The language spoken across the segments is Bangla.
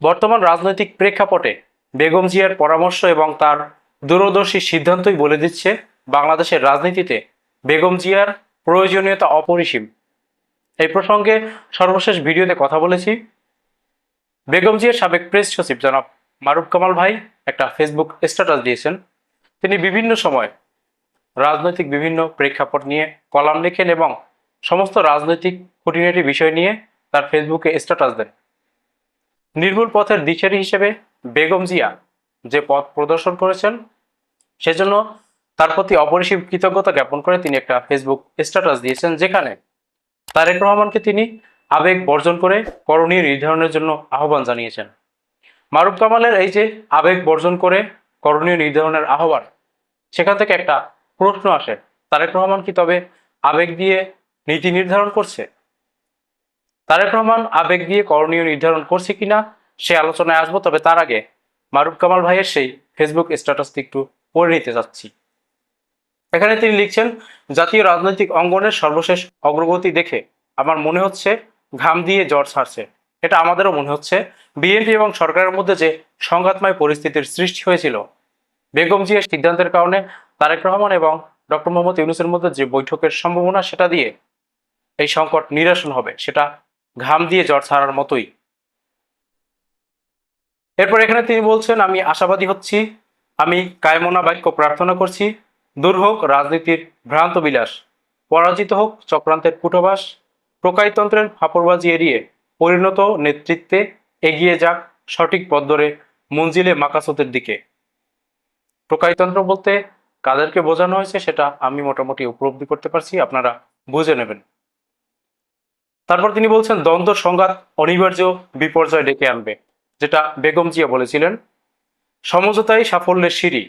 বর্তমান রাজনৈতিক প্রেক্ষাপটে বেগম জিয়ার পরামর্শ এবং তার দূরদর্শী সিদ্ধান্তই বলে দিচ্ছে বাংলাদেশের রাজনীতিতে বেগম জিয়ার প্রয়োজনীয়তা অপরিসীম। এই প্রসঙ্গে সর্বশেষ ভিডিওতে কথা বলেছি। বেগম জিয়ার সাবেক প্রেস সচিব জনাব মারুফ কামাল ভাই একটা ফেসবুক স্ট্যাটাস দিয়েছেন। তিনি বিভিন্ন সময় রাজনৈতিক বিভিন্ন প্রেক্ষাপট নিয়ে কলাম লেখেন এবং সমস্ত রাজনৈতিক খুঁটিনাটি বিষয় নিয়ে তার ফেসবুকে স্ট্যাটাস দেন। নির্মূল পথের দিশারি হিসেবে বেগম জিয়া যে পথ প্রদর্শন করেছেন, সেজন্য তার প্রতি অপরিসীম কৃতজ্ঞতা জ্ঞাপন করে তিনি একটা ফেসবুক স্ট্যাটাস দিয়েছেন, যেখানে তারেক রহমানকে তিনি আবেগ বর্জন করে করণীয় নির্ধারণের জন্য আহ্বান জানিয়েছেন। মারুফ কামালের এই যে আবেগ বর্জন করে করণীয় নির্ধারণের আহ্বান, সেখান থেকে একটা প্রশ্ন আসে, তারেক রহমান কি তবে আবেগ দিয়ে নীতি নির্ধারণ করছে? তারেক রহমান আবেগ দিয়ে করণীয় নির্ধারণ করছে কিনা সে আলোচনায় আসব, তবে তার আগে মারুফ কামাল ভাইয়ের সেই ফেসবুক স্ট্যাটাসটি একটু পড়ে নিতে যাচ্ছি এখানে তিনি লিখছেন, জাতীয় রাজনৈতিক অঙ্গনের সর্বশেষ অগ্রগতি দেখে আমার মনে হচ্ছে ঘাম দিয়ে জ্বর ছাড়ছে। এটা আমাদেরও মনে হচ্ছে। বিএনপি এবং সরকারের মধ্যে যে সংঘাতময় পরিস্থিতির সৃষ্টি হয়েছিল, বেগম জিয়ার সিদ্ধান্তের কারণে তারেক রহমান এবং ডক্টর মোহাম্মদ ইউনুসের মধ্যে যে বৈঠকের সম্ভাবনা, সেটা দিয়ে এই সংকট নিরসন হবে, সেটা ঘাম দিয়ে জ্বর ছাড়ার মতোই। এরপর এখানে তিনি বলছেন, আমি আশাবাদী হচ্ছি, আমি কায়মনা বাক্য প্রার্থনা করছি, দূর হোক রাজনীতির ভ্রান্ত বিলাস, পরাজিত হোক চক্রান্তের কুটবাস প্রকারতন্ত্রের ফাপড়বাজি এড়িয়ে পরিণত নেতৃত্বে এগিয়ে যাক সঠিক পথ ধরে মঞ্জিলে মাকাসতের দিকে। প্রকারতন্ত্র বলতে কাদেরকে বোঝানো হয়েছে সেটা আমি মোটামুটি উপলব্ধি করতে পারছি, আপনারা বুঝে নেবেন। তারপর তিনি বলছেন, দ্বন্দ্ব, সংঘাত, অনিবার্য বিপর্যয় ডেকে আনবে, যেটা বেগম জিয়া বলেছিলেন। সমঝোতাই সাফল্যের সিঁড়ি,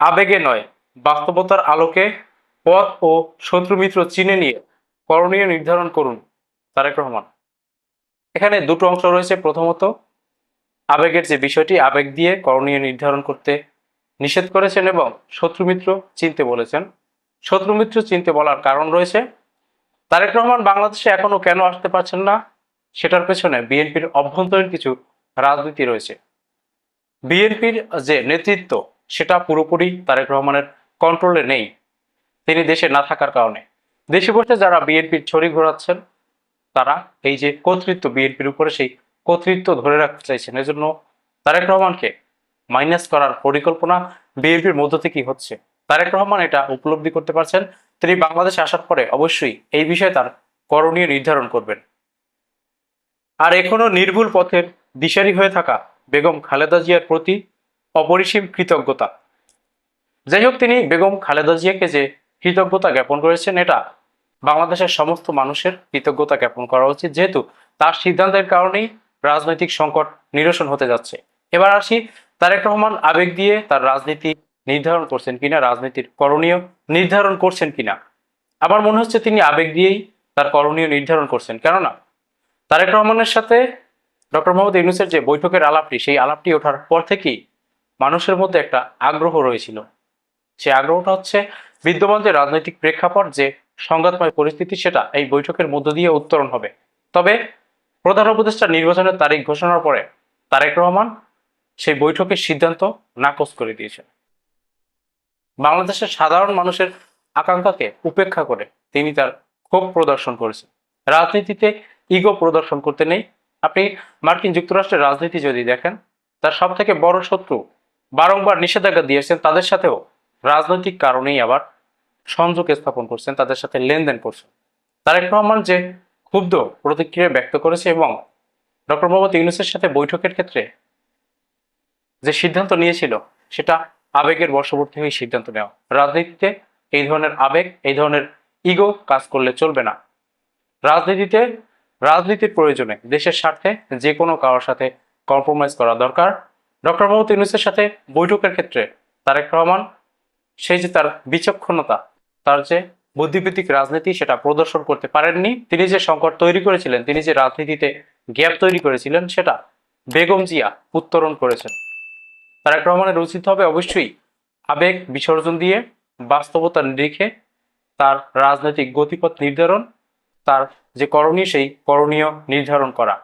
আবেগে নয়, বাস্তবতার আলোকে পথ ও শত্রুমিত্র চিনে নিয়ে করণীয় নির্ধারণ করুন, তারেক রহমান। এখানে দুটো অংশ রয়েছে, প্রথমত, আবেগের যে বিষয়টি, আবেগ দিয়ে করণীয় নির্ধারণ করতে নিষেধ করেছেন এবং শত্রুমিত্র চিনতে বলেছেন। শত্রুমিত্র চিনতে বলার কারণ রয়েছে তারেক রহমান বাংলাদেশে এখনও কেন আসতে পারছেন না? সেটার পেছনে বিএনপির অভ্যন্তরীণ কিছু রাজনীতি রয়েছে। বিএনপির যে নেতৃত্ব, সেটা পুরোপুরি তারেক রহমানের কন্ট্রোলে নেই। তিনি দেশে না থাকার কারণে। দেশে বসে যারা বিএনপির ছড়ি ঘোরাচ্ছেন, তারা এই যে কর্তৃত্ব বিএনপির উপরে, সেই কর্তৃত্ব ধরে রাখতে চাইছেন। এজন্য তারেক রহমানকে মাইনাস করার পরিকল্পনা বিএনপির মধ্য থেকেই হচ্ছে। তারেক রহমান এটা উপলব্ধি করতে পারছেন। তিনি বাংলাদেশে আসার পরে অবশ্যই এই বিষয়ে তার করণীয় নির্ধারণ করবেন। আর এখনও নির্ভুল পথের দিশারি হয়ে থাকা বেগম খালেদা জিয়ার প্রতি অপরিসীম কৃতজ্ঞতা। যাই হোক, তিনি বেগম খালেদা জিয়াকে যে কৃতজ্ঞতা জ্ঞাপন করেছেন, এটা বাংলাদেশের সমস্ত মানুষের কৃতজ্ঞতা জ্ঞাপন করা উচিত। যেহেতু তার সিদ্ধান্তের কারণেই রাজনৈতিক সংকট নিরসন হতে যাচ্ছে। এবার আসি তারেক রহমান আবেগ দিয়ে তার রাজনীতি নির্ধারণ করছেন কিনা, রাজনীতির করণীয় নির্ধারণ করছেন কিনা। আমার মনে হচ্ছে তিনি আবেগ দিয়েই তার করণীয় নির্ধারণ করছেন। কেননা তারেক রহমানের সাথে ডক্টর মোহাম্মদ ইউনুসের যে বৈঠকের আলাপটি, সেই আলাপটি ওঠার পর থেকেই মানুষের মধ্যে একটা আগ্রহ রয়েছিল। সে আগ্রহটা হচ্ছে বিদ্যমান যে রাজনৈতিক প্রেক্ষাপট, যে সংঘাতময় পরিস্থিতি, সেটা এই বৈঠকের মধ্য দিয়ে উত্তরণ হবে। তবে প্রধান উপদেষ্টা নির্বাচনের তারিখ ঘোষণার পরে তারেক রহমান সেই বৈঠকের সিদ্ধান্ত নাকচ করে দিয়েছেন। বাংলাদেশের সাধারণ মানুষের আকাঙ্ক্ষাকে উপেক্ষা করে তিনি তার ক্ষোভ প্রদর্শন করেছেন। রাজনীতিতে ইগো প্রদর্শন করতে নেই। আপনি মার্কিন যুক্তরাষ্ট্রের রাজনীতি যদি দেখেন, তার সব থেকে বড় শত্রু বারংবার নিষেধাজ্ঞা দিয়েছেন, তাদের সাথেও রাজনৈতিক কারণেই আবার সংযোগ স্থাপন করছেন, তাদের সাথে লেনদেন করছেন। তারেক রহমান যে ক্ষুব্ধ প্রতিক্রিয়া ব্যক্ত করেছে এবং ডক্টর মোহাম্মদ ইউনুসের সাথে বৈঠকের ক্ষেত্রে যে সিদ্ধান্ত নিয়েছিল, সেটা আবেগের বশবর্তী হয়ে সিদ্ধান্ত নেওয়া। রাজনীতিতে এই ধরনের আবেগ, এই ধরনের ইগো কাজ করলে চলবে না। রাজনীতিতে, রাজনীতির প্রয়োজনে দেশের স্বার্থে যে কোনো কারোর সাথে কম্প্রোমাইজ করা দরকার। ডক্টর মোহাম্মদ ইউনুসের সাথে বৈঠকের ক্ষেত্রে তারেক রহমান, সেই যে তার বিচক্ষণতা, তার যে বুদ্ধিভিত্তিক রাজনীতি সেটা প্রদর্শন করতে পারেননি, তিনি যে সংকট তৈরি করেছিলেন, তিনি যে রাজনীতিতে গ্যাপ তৈরি করেছিলেন, সেটা বেগম জিয়া উত্তরণ করেছেন। তারেক রহমানের উচিত হবে অবশ্যই আবেগ, বিসর্জন দিয়ে বাস্তবতা রেখে তার রাজনৈতিক গতিপথ নির্ধারণ, তার যে করণীয়, সেই করণীয় নির্ধারণ করা।